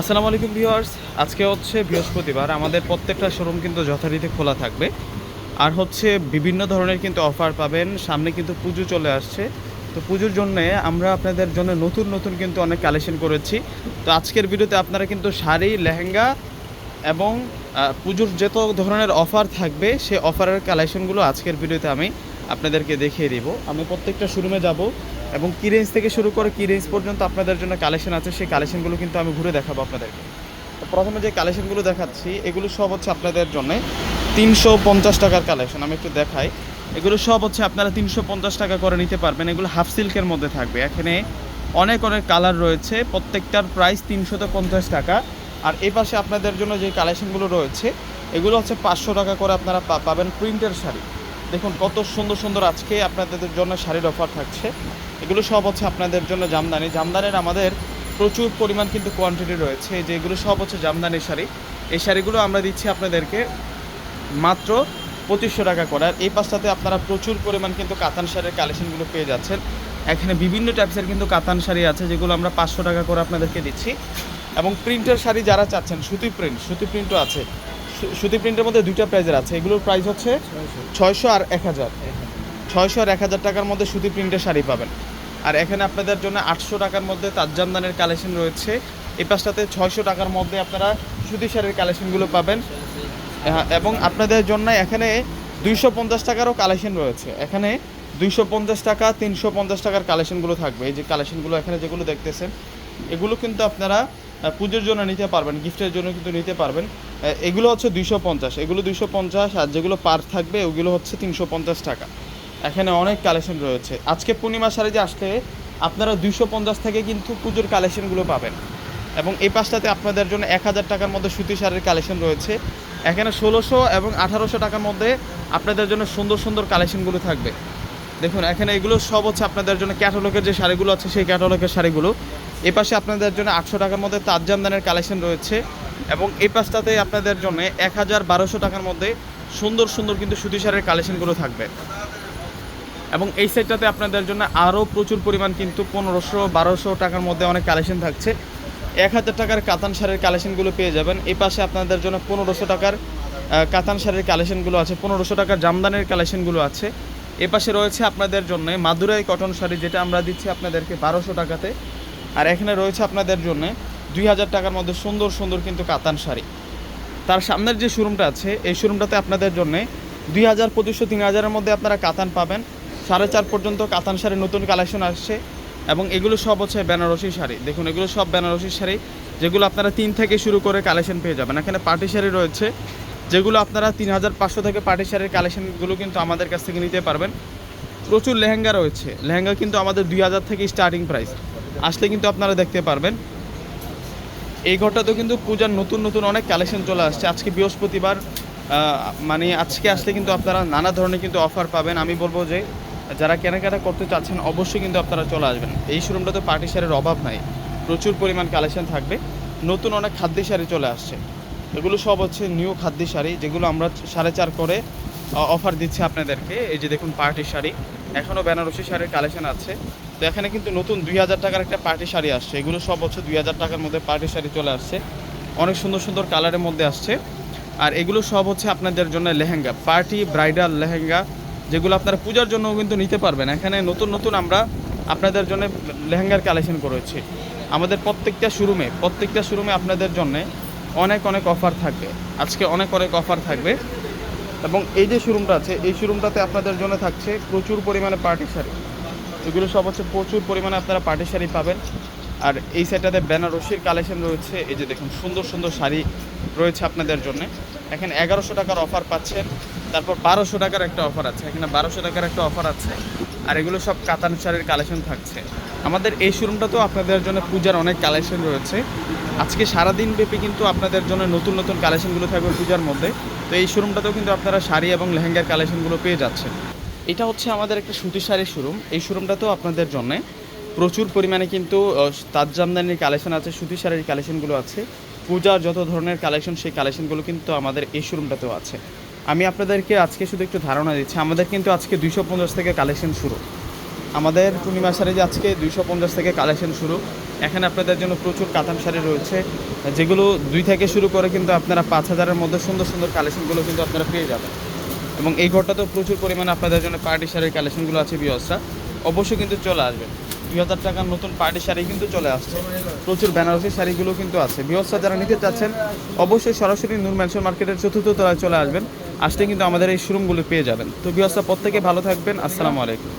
আসসালামু আলাইকুম ভিউয়ার্স। আজকে হচ্ছে বৃহস্পতিবার। আমাদের প্রত্যেকটা শোরুম কিন্তু যথারীতি খোলা থাকবে। আর হচ্ছে বিভিন্ন ধরনের কিন্তু অফার পাবেন। সামনে কিন্তু পুজো চলে আসছে। তো পুজোর জন্য আমরা আপনাদের জন্য নতুন নতুন কিন্তু অনেক কালেকশন করেছি। তো আজকের ভিডিওতে আপনারা কিন্তু শাড়ি, লেহেঙ্গা এবং পুজোর যত ধরনের অফার থাকবে সেই অফারের কালেকশনগুলো আজকের ভিডিওতে আমি আপনাদেরকে দেখিয়ে দিব। আমি প্রত্যেকটা শোরুমে যাব। এবং কি রেঞ্জ থেকে শুরু করে কি রেঞ্জ পর্যন্ত আপনাদের জন্য কালেকশন আছে, সেই কালেকশনগুলো কিন্তু আমি ঘুরে দেখাবো আপনাদেরকে। তো প্রথমে যে কালেকশনগুলো দেখাচ্ছি, এগুলো সব হচ্ছে আপনাদের জন্য তিনশো পঞ্চাশ টাকার কালেকশন আমি একটু দেখাই। এগুলো সব হচ্ছে আপনারা তিনশো পঞ্চাশ টাকা করে নিতে পারবেন। এগুলো হাফ সিল্কের মধ্যে থাকবে। এখানে অনেক অনেক কালার রয়েছে। প্রত্যেকটার প্রাইস তিনশত পঞ্চাশ টাকা। আর এই পাশে আপনাদের জন্য যে কালেকশনগুলো রয়েছে, এগুলো হচ্ছে পাঁচশো টাকা করে আপনারা পাবেন প্রিন্টের শাড়ি। দেখুন, কত সুন্দর সুন্দর আজকে আপনাদের জন্য শাড়ির অফার থাকছে। এগুলো সব হচ্ছে আপনাদের জন্য জামদানি। জামদানির আমাদের প্রচুর পরিমাণ কিন্তু কোয়ান্টিটি রয়েছে। যেগুলো সব হচ্ছে জামদানি শাড়ি। এই শাড়িগুলো আমরা দিচ্ছি আপনাদেরকে মাত্র পঁচিশশো টাকা করে। আর এই পাশটাতে আপনারা প্রচুর পরিমাণ কিন্তু কাতান শাড়ির কালেকশনগুলো পেয়ে যাচ্ছেন। এখানে বিভিন্ন টাইপসের কিন্তু কাতান শাড়ি আছে, যেগুলো আমরা পাঁচশো টাকা করে আপনাদেরকে দিচ্ছি। এবং প্রিন্টের শাড়ি যারা চাচ্ছেন, সুতি প্রিন্ট সুতি প্রিন্টও আছে। সুতি প্রিন্টের মধ্যে দুইটা প্রাইজের আছে। এগুলোর প্রাইস হচ্ছে ছয়শো আর এক হাজার। ছয়শো আর এক হাজার টাকার মধ্যে সুতি প্রিন্টের শাড়ি পাবেন। আর এখানে আপনাদের জন্য আটশো টাকার মধ্যে তাজ্জামদানের কালেকশন রয়েছে। এই পাশটাতে ছয়শো টাকার মধ্যে আপনারা সুতি শাড়ির কালেকশনগুলো পাবেন। এবং আপনাদের জন্য এখানে দুইশো পঞ্চাশ টাকারও কালেকশন রয়েছে। এখানে দুইশো পঞ্চাশ টাকা, তিনশো পঞ্চাশ টাকার কালেকশনগুলো থাকবে। এই যে কালেকশনগুলো এখানে যেগুলো দেখতেছেন এগুলো কিন্তু আপনারা পুজোর জন্য নিতে পারবেন, গিফটের জন্য কিন্তু নিতে পারবেন। এগুলো হচ্ছে দুইশো পঞ্চাশ। এগুলো দুইশো পঞ্চাশ, আর যেগুলো পার থাকবে, ওগুলো হচ্ছে তিনশো পঞ্চাশ টাকা। এখানে অনেক কালেকশন রয়েছে। আজকে পূর্ণিমা শাড়ি যে আসলে, আপনারা দুইশো পঞ্চাশ থেকে কিন্তু পুজোর কালেকশনগুলো পাবেন। এবং এই পাশটাতে আপনাদের জন্য এক হাজার টাকার মধ্যে সুতি শাড়ির কালেকশন রয়েছে। এখানে ষোলোশো এবং আঠারোশো টাকার মধ্যে আপনাদের জন্য সুন্দর সুন্দর কালেকশনগুলো থাকবে। দেখুন, এখানে এগুলো সব হচ্ছে আপনাদের জন্য ক্যাটালগের যে শাড়িগুলো আছে, সেই ক্যাটালগের শাড়িগুলো। এ পাশে আপনাদের জন্য আটশো টাকার মধ্যে তাজ্জামদানের কালেকশন রয়েছে এবং এই পাশটাতে আপনাদের জন্য এক হাজার বারোশো টাকার মধ্যে সুন্দর সুন্দর কিন্তু সুতি শাড়ির কালেকশনগুলো থাকবে। এবং এই সাইডটাতে আপনাদের জন্য আরও প্রচুর পরিমাণ কিন্তু পনেরোশো বারোশো টাকার মধ্যে অনেক কালেকশন থাকছে। এক হাজার টাকার কাতান শাড়ির কালেকশনগুলো পেয়ে যাবেন। এই পাশে আপনাদের জন্য পনেরোশো টাকার কাতান শাড়ির কালেকশনগুলো আছে, পনেরোশো টাকার জামদানের কালেকশনগুলো আছে। এ পাশে রয়েছে আপনাদের জন্য মাদুরাই কটন শাড়ি, যেটা আমরা দিচ্ছি আপনাদেরকে বারোশো টাকাতে। আর এখানে রয়েছে আপনাদের জন্য দুই হাজার টাকার মধ্যে সুন্দর সুন্দর কিন্তু কাতান শাড়ি। তার সামনের যে শোরুমটা আছে, এই শোরুমটাতে আপনাদের জন্যে দুই হাজার, পঁচিশশো, তিন হাজারের মধ্যে আপনারা কাতান পাবেন। সাড়ে চার পর্যন্ত কাতান শাড়ির নতুন কালেকশন আসছে এবং এগুলো সব হচ্ছে বেনারসি শাড়ি। দেখুন, এগুলো সব বেনারসি শাড়ি, যেগুলো আপনারা তিন থেকে শুরু করে কালেকশন পেয়ে যাবেন। এখানে পার্টি শাড়ি রয়েছে, যেগুলো আপনারা তিন হাজার, পাঁচশো থেকে পার্টি শাড়ির কালেকশনগুলো কিন্তু আমাদের কাছ থেকে নিতে পারবেন। প্রচুর লেহেঙ্গা রয়েছে। লেহেঙ্গা কিন্তু আমাদের দুই হাজার থেকে স্টার্টিং প্রাইস আসলে কিন্তু আপনারা দেখতে পারবেন। এই ঘরটাতেও কিন্তু পূজার নতুন নতুন অনেক কালেকশন চলে আসছে। আজকে বৃহস্পতিবার মানে আজকে আসলে কিন্তু আপনারা নানা ধরনের কিন্তু অফার পাবেন। আমি বলব যে, যারা কেনাকাটা করতে চাচ্ছেন, অবশ্যই কিন্তু আপনারা চলে আসবেন। এই শোরুমটাতে পার্টি শাড়ির অভাব নাই। প্রচুর পরিমাণ কালেকশন থাকবে। নতুন অনেক খাদ্য শাড়ি চলে আসছে। এগুলো সব হচ্ছে নিউ খাদ্য শাড়ি, যেগুলো আমরা সাড়ে চার করে অফার দিচ্ছি আপনাদেরকে। এই যে দেখুন পার্টি শাড়ি। এখনও বেনারসি শাড়ির কালেকশন আছে। তো এখানে কিন্তু নতুন দুই হাজার টাকার একটা পার্টি শাড়ি আসছে। এগুলো সব হচ্ছে দুই হাজার টাকার মধ্যে পার্টি শাড়ি চলে আসছে। অনেক সুন্দর সুন্দর কালারের মধ্যে আসছে। আর এগুলো সব হচ্ছে আপনাদের জন্য লেহেঙ্গা, পার্টি ব্রাইডাল লেহেঙ্গা, যেগুলো আপনারা পূজার জন্য কিন্তু নিতে পারবেন। এখানে নতুন নতুন আমরা আপনাদের জন্য লেহেঙ্গার কালেকশন করেছি। আমাদের প্রত্যেকটা শোরুমে প্রত্যেকটা শোরুমে আপনাদের জন্য অনেক অনেক অফার থাকবে। আজকে অনেক অনেক অফার থাকবে। এবং এই যে শোরুমটা আছে, এই শোরুমটাতে আপনাদের জন্য থাকছে প্রচুর পরিমাণে পার্টি শাড়ি। এগুলো সব হচ্ছে প্রচুর পরিমাণে আপনারা পার্টি শাড়ি পাবেন। আর এই সাইডটাতে বেনারসির কালেকশন রয়েছে। এই যে দেখুন, সুন্দর সুন্দর শাড়ি রয়েছে আপনাদের জন্য। এখানে এগারোশো টাকার অফার পাচ্ছেন। তারপর বারোশো টাকার একটা অফার আছে। এখানে বারোশো টাকার একটা অফার আছে। আর এগুলো সব কাতান শাড়ির কালেকশন থাকছে। আমাদের এই শোরুমটাতেও আপনাদের জন্য পূজার অনেক কালেকশন রয়েছে। আজকে সারাদিন ব্যাপী কিন্তু আপনাদের জন্য নতুন নতুন কালেকশনগুলো থাকবে পূজার মধ্যে। তো এই শোরুমটাতেও কিন্তু আপনারা শাড়ি এবং লেহেঙ্গার কালেকশনগুলো পেয়ে যাচ্ছেন। এটা হচ্ছে আমাদের একটা সুতি শাড়ির শোরুম। এই শোরুমটাতেও আপনাদের জন্যে। প্রচুর পরিমাণে কিন্তু তাজ জামদানির কালেকশন আছে, সুতি শাড়ির কালেকশনগুলো আছে। পূজার যত ধরনের কালেকশন সেই কালেকশনগুলো কিন্তু আমাদের এই শোরুমটাতেও আছে। আমি আপনাদেরকে আজকে শুধু একটু ধারণা দিচ্ছি, আমাদের কিন্তু আজকে দুইশো পঞ্চাশ থেকে কালেকশন শুরু। আমাদের পূর্ণিমা শাড়ি আজকে দুইশো পঞ্চাশ থেকে কালেকশন শুরু। এখানে আপনাদের জন্য প্রচুর কাতান শাড়ি রয়েছে। যেগুলো দুই থেকে শুরু করে কিন্তু আপনারা পাঁচ হাজারের মধ্যে সুন্দর সুন্দর কালেকশনগুলো কিন্তু আপনারা পেয়ে যাবেন। এবং এই ঘরটাতেও প্রচুর পরিমাণে আপনাদের জন্য পার্টি শাড়ির কালেকশনগুলো আছে বিয়সরা। অবশ্যই কিন্তু চলে আসবেন। দুই হাজার টাকার নতুন পার্টি শাড়ি কিন্তু চলে আসছে। প্রচুর বেনারসি শাড়িগুলো কিন্তু আছে। বিয়সরা যারা নিতে চাচ্ছেন, অবশ্যই সরাসরি নূর ম্যানসন মার্কেটের চতুর্থ তলায় চলে আসবেন। আসতে কিন্তু আমাদের এই শোরুমগুলো পেয়ে যাবেন। তো বিয়সরা প্রত্যেকে ভালো থাকবেন। আসসালামু আলাইকুম।